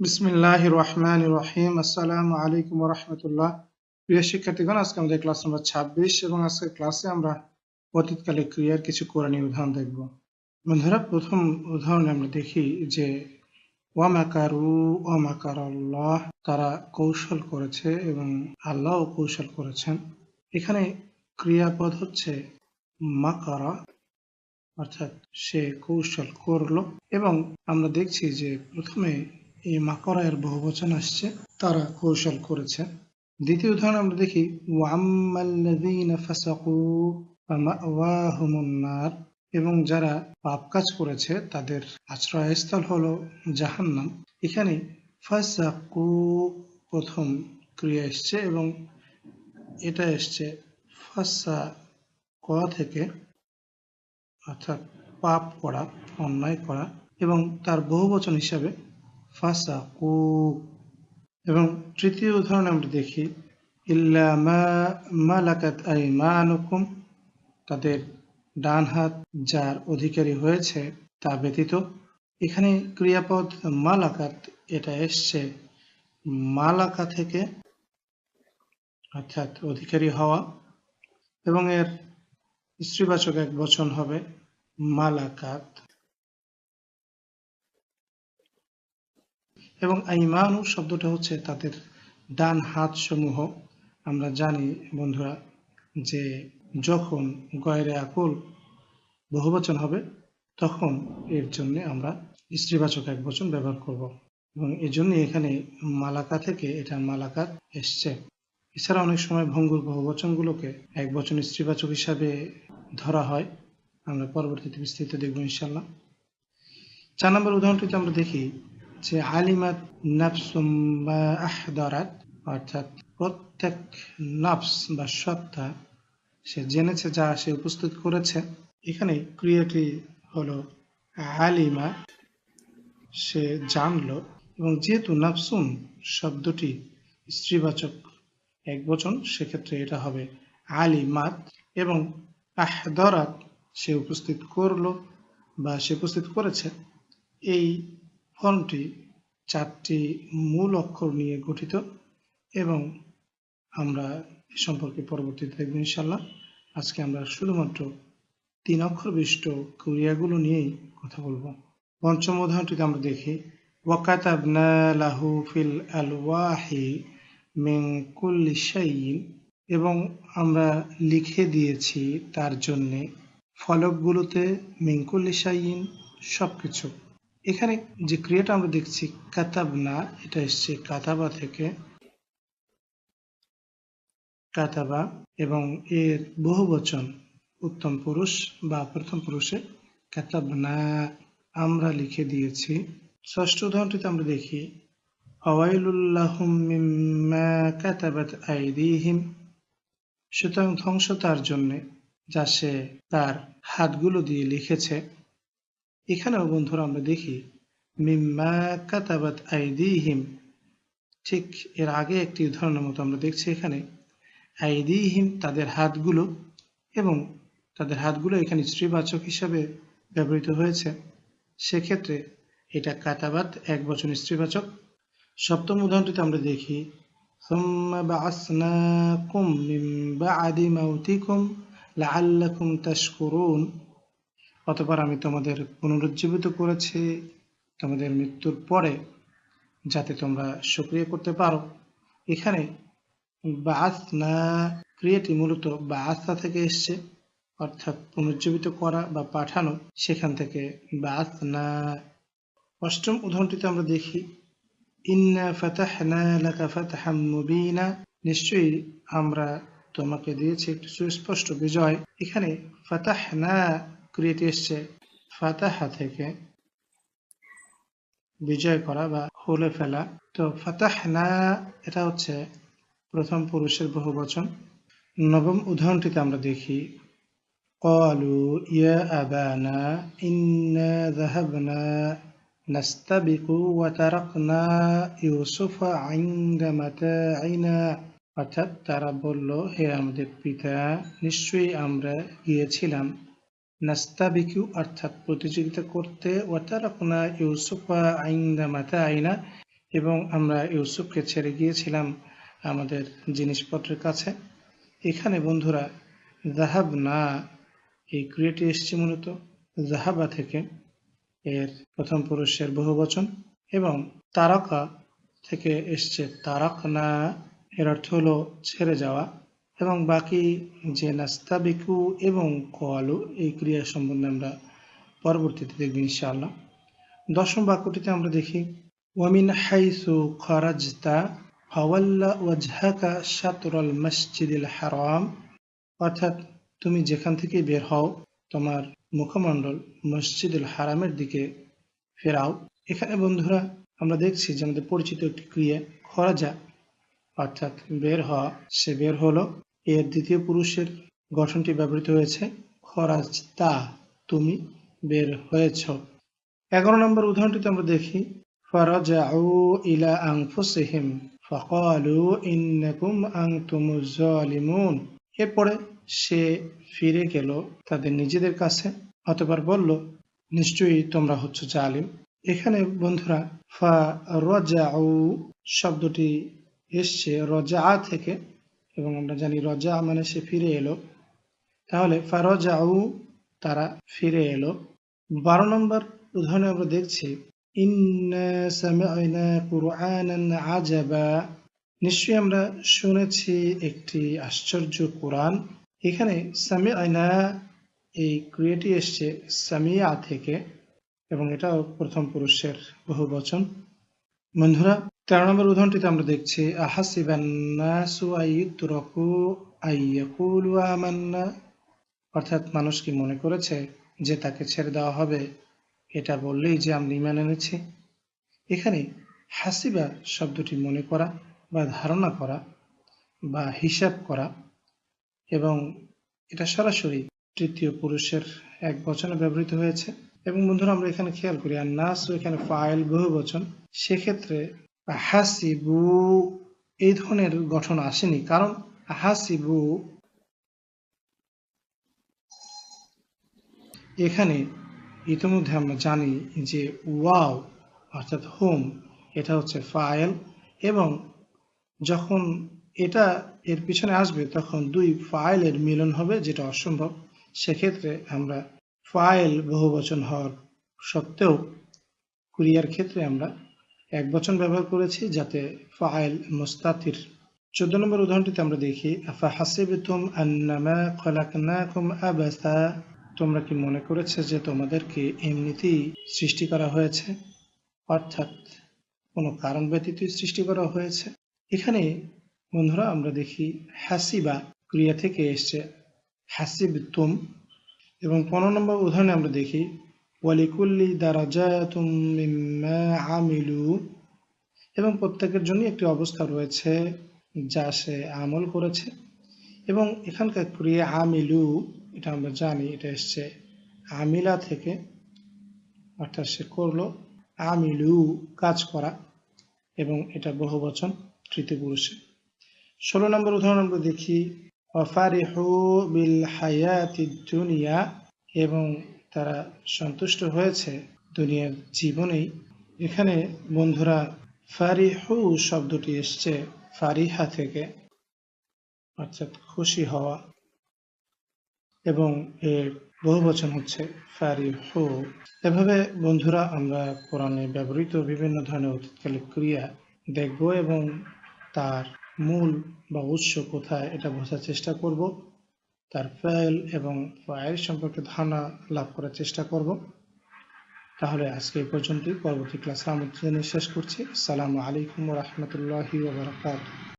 বিসমিল্লাহ রহমান রহিম আসসালামু আলাইকুম রহমতুল্লাহ প্রিয় শিক্ষার্থীগণ, আজকে আমাদের ক্লাস নম্বর ছাব্বিশ এবং আজকের ক্লাসে আমরা অতীতকালে ক্রিয়ার কিছু কোরআনী উদাহরণ দেখব। বন্ধুরা, প্রথম উদাহরণে আমরা দেখি যে, ওয়ামাকারু ওয়ামাকার আল্লাহ তারা কৌশল করেছে এবং আল্লাহও কৌশল করেছেন। এখানে ক্রিয়াপদ হচ্ছে মাকারা, অর্থাৎ সে কৌশল করল এবং আমরা দেখছি যে প্রথমে এই মাকড়া এর বহুবচন আসছে, তারা কৌশল করেছে। দ্বিতীয় উদাহরণ আমরা দেখি নার এবং যারা পাপ কাজ করেছে, তাদের আশ্রয়স্থল হলো জাহান্নাম। এখানে ফাসাকু প্রথম ক্রিয়া এসছে এবং এটা এসছে ফাসা ক থেকে, অর্থাৎ পাপ করা, অন্যায় করা, এবং তার বহুবচন হিসাবে ফাসাকু এবং তৃতীয় উদাহরণ আমরা দেখি, ইল্লা মা তাদের ডান হাত যার অধিকারী হয়েছে তা ব্যতীত, এখানে ক্রিয়াপদ মালাকাত, এটা এসছে মালাকা থেকে অর্থাৎ অধিকারী হওয়া, এবং এর স্ত্রীবাচক এক বচন হবে মালাকাত। এবং আইমানু শব্দটা হচ্ছে তাদের ডান হাত সমূহ আমরা জানি বন্ধুরা যে যখন গয়রে আকুল বহুবচন হবে, তখন এর জন্য আমরা স্ত্রীবাচক এক বচন ব্যবহার করব। এবং এই জন্য এখানে মালাকা থেকে এটা মালাকাত এসছে। এছাড়া অনেক সময় ভঙ্গুর বহুবচনগুলোকে এক বচন স্ত্রীবাচক হিসাবে ধরা হয়। আমরা পরবর্তীতে বিস্তৃত দেখব ইনশাল্লাহ চার নম্বর উদাহরণটিতে আমরা দেখি যে আলিমাত নাফসুম আহদারাত, অর্থাৎ প্রত্যেক নাফস বা সত্তা সে জেনেছে, যা সে উপস্থিত করেছে। এখানে ক্রিয়াটি হলো, আলিমা সে জানলো এবং যেহেতু নাফসুন শব্দটি স্ত্রীবাচক এক বচন, সেক্ষেত্রে এটা হবে আলিমাত এবং আহদরাত সে উপস্থিত করল বা সে উপস্থিত করেছে। এই ফর্মটি চারটি মূল অক্ষর নিয়ে গঠিত এবং আমরা এ সম্পর্কে পরবর্তীতে দেখব ইনশাল্লাহ আজকে আমরা শুধুমাত্র তিন অক্ষর বিশিষ্ট ক্রিয়াগুলো নিয়েই কথা বলব। পঞ্চম উদাহরণটিতে আমরা দেখি। লাহু ফিল আলওয়াহি মিন এবং আমরা লিখে দিয়েছি তার জন্যে ফলকগুলোতে মিঙ্কুল্লি শাইইন সবকিছু। এখানে যে ক্রিয়াটা আমরা দেখছি, কাতাবনা, এটা এসছে কাতাবা থেকে। কাতাবা এবং এর বহু বচন, উত্তম পুরুষ বা প্রথম পুরুষে কাতাবনা, আমরা লিখে দিয়েছি। ষষ্ঠ উদাহরণটিতে আমরা দেখি সুতরাং ধ্বংস তার জন্যে, যা সে তার হাতগুলো দিয়ে লিখেছে। এখানেও বন্ধুরা আমরা দেখি মিম্মা কাতাবাত আইদিহিম ঠিক এর আগে একটি উদাহরণের মতো আমরা দেখছি এখানে আইদিহিম তাদের হাতগুলো এবং তাদের হাতগুলো এখানে স্ত্রীবাচক হিসাবে ব্যবহৃত হয়েছে সেক্ষেত্রে এটা কাতাবাত এক বচন স্ত্রীবাচক সপ্তম উদাহরণটিতে আমরা দেখি ثم بعثناكم من بعد موتكم لعلكم تشكرون অতপর আমি তোমাদের পুনরুজ্জীবিত করেছি, তোমাদের মৃত্যুর পরে যাতে তোমরা সক্রিয় করতে পারো। এখানে বাস না ক্রিয়াটি মূলত বাসা থেকে এসছে, অর্থাৎ পুনর্জীবিত করা বা পাঠানো। সেখান থেকে বাস না অষ্টম উদাহরণটিতে আমরা দেখি, ইন্না ফাতাহনা লাকা ফাতহাম মুবিনা। নিশ্চয়ই আমরা তোমাকে দিয়েছি একটি সুস্পষ্ট বিজয়। এখানে ফাতাহনা ক্রিয়েটি এসছে ফাতাহা থেকে বিজয় করা বা খুলে ফেলা তো ফাতাহনা এটা হচ্ছে প্রথম পুরুষের বহু বচন নবম উদাহরণটিতে আমরা দেখি قالوا يا أبانا إنا ذهبنا نستبق وتركنا يوسف عند متاعنا অর্থাৎ তারা বলল হে আমাদের পিতা নিশ্চয়ই আমরা গিয়েছিলাম নাস্তাবিকু অর্থাৎ প্রতিযোগিতা করতে, ওয়াতারাকনা ইউসুফা আইন্দা মাতা আইনা এবং আমরা ইউসুফকে ছেড়ে গিয়েছিলাম আমাদের জিনিসপত্রের কাছে। এখানে বন্ধুরা জাহাব না এই ক্রিয়াটি এসছে মূলত জাহাবা থেকে, এর প্রথম পুরুষের বহু বচন, এবং তারকা থেকে এসছে তারাক না এর অর্থ হলো ছেড়ে যাওয়া। এবং বাকি যে নাস্তাবিকু এবং কোয়ালু, এই ক্রিয়া সম্বন্ধে আমরা পরবর্তীতে দেখব ইনশাআল্লাহ। দশম বাক্যটিতে আমরা দেখি, ওয়ামিন হাইসু খরাজতা ফাওয়াল্লা ওয়াজহাকা শাতরাল মসজিদিল হারাম। অর্থাৎ তুমি যেখান থেকে বের হও, তোমার মুখমণ্ডল মসজিদুল হারামের দিকে ফেরাও। এখানে বন্ধুরা, আমরা দেখছি যে আমাদের পরিচিত একটি ক্রিয়া, খরাজা, অর্থাৎ বের হওয়া, সে বের হলো। এর দ্বিতীয় পুরুষের গঠনটি ব্যবহৃত হয়েছে। খরাজ তা তুমি বের হয়েছ। এগারো নম্বর উদাহরণটিতে আমরা দেখি, ফরাজাউ ইলা আনফুসিহিম, ফাকালু ইন্নাকুম আনতুমুজ জালিমুন। এরপরে সে ফিরে গেল তাদের নিজেদের কাছে, অতবার বলল, নিশ্চয়ই তোমরা হচ্ছ জালিম। এখানে বন্ধুরা ফা রজাউ শব্দটি এসছে রজা থেকে। এবং আমরা জানি রজা মানে সে ফিরে এলো। তাহলে ফারজাউ, তারা ফিরে এলো। বারো নম্বর উদাহরণে আমরা দেখছি আজাবা। নিশ্চয়ই আমরা শুনেছি একটি আশ্চর্য কোরআন। এখানে সামি আইনা এই ক্রিয়াটি এসছে সামিয়া থেকে, এবং এটাও প্রথম পুরুষের বহু বচন। বন্ধুরা তেরো নম্বর উদাহরণটিতে আমরা দেখছি অর্থাৎ মানুষ কি মনে করেছে যে তাকে ছেড়ে দেওয়া হবে? এটা বললেই যে আমরা ইমান এনেছি। এখানে হাসিবা শব্দটি মনে করা বা ধারণা করা বা হিসাব করা এবং এটা সরাসরি তৃতীয় পুরুষের এক বচনে ব্যবহৃত হয়েছে। এবং বন্ধুরা, আমরা এখানে খেয়াল করি আর নাস এখানে ফাইল বহু বচন সেক্ষেত্রে হাসিবু এই ধরনের গঠন আসেনি। কারণ হাসিবু এখানে ইতিমধ্যে আমরা জানি যে ওয়াও, অর্থাৎ হোম, এটা হচ্ছে ফাইল এবং যখন এটা এর পিছনে আসবে তখন দুই ফাইলের মিলন হবে, যেটা অসম্ভব। সেক্ষেত্রে আমরা ফাইল বহুবচন হওয়ার সত্ত্বেও কুরিয়ার ক্ষেত্রে আমরা এক বচন ব্যবহার করেছি যাতে ফাইল মুস্তাতির। চোদ্দ নম্বর উদাহরণটিতে আমরা দেখি তোমরা কি মনে করেছে যে তোমাদেরকে এমনিতেই সৃষ্টি করা হয়েছে? অর্থাৎ কোনো কারণ ব্যতীত সৃষ্টি করা হয়েছে। এখানে বন্ধুরা আমরা দেখি, হাসিবা ক্রিয়া থেকে এসছে। হাসিব তুম এবং পনেরো নম্বর উদাহরণে আমরা দেখি ওয়ালিকুল্লি দারাজাতুম মিম্মা আমিলু। এবং প্রত্যেকের জন্য একটি অবস্থা রয়েছে যা সে আমল করেছে। এবং এখানকার ক্রিয়া আমিলু, এটা আমরা জানি, এটা এসছে আমিলা থেকে। অর্থাৎ সে করল আমিলু, কাজ করা। এবং এটা বহু বচন তৃতীয় পুরুষে ষোলো নম্বর উদাহরণ আমরা দেখি অফারিহু বিল হায়াতি দুনিয়া। এবং তারা সন্তুষ্ট হয়েছে দুনিয়ার জীবনেই। এখানে বন্ধুরা, ফারিহু শব্দটি এসছে ফারিহা থেকে, অর্থাৎ খুশি হওয়া। এবং এর বহু বচন হচ্ছে ফারিহু। এভাবে বন্ধুরা, আমরা কোরআনে ব্যবহৃত বিভিন্ন ধরনের অতীতকালিক ক্রিয়া দেখব এবং তার মূল বা উৎস কোথায়, এটা বোঝার চেষ্টা করব। তার ফাইল এবং ফাইল সম্পর্কে ধারণা লাভ করার চেষ্টা করব। তাহলে আজকে এই পর্যন্তই। পরবর্তী ক্লাসে আমরা শেষ করছি। আসসালামু আলাইকুম রহমতুল্লাহি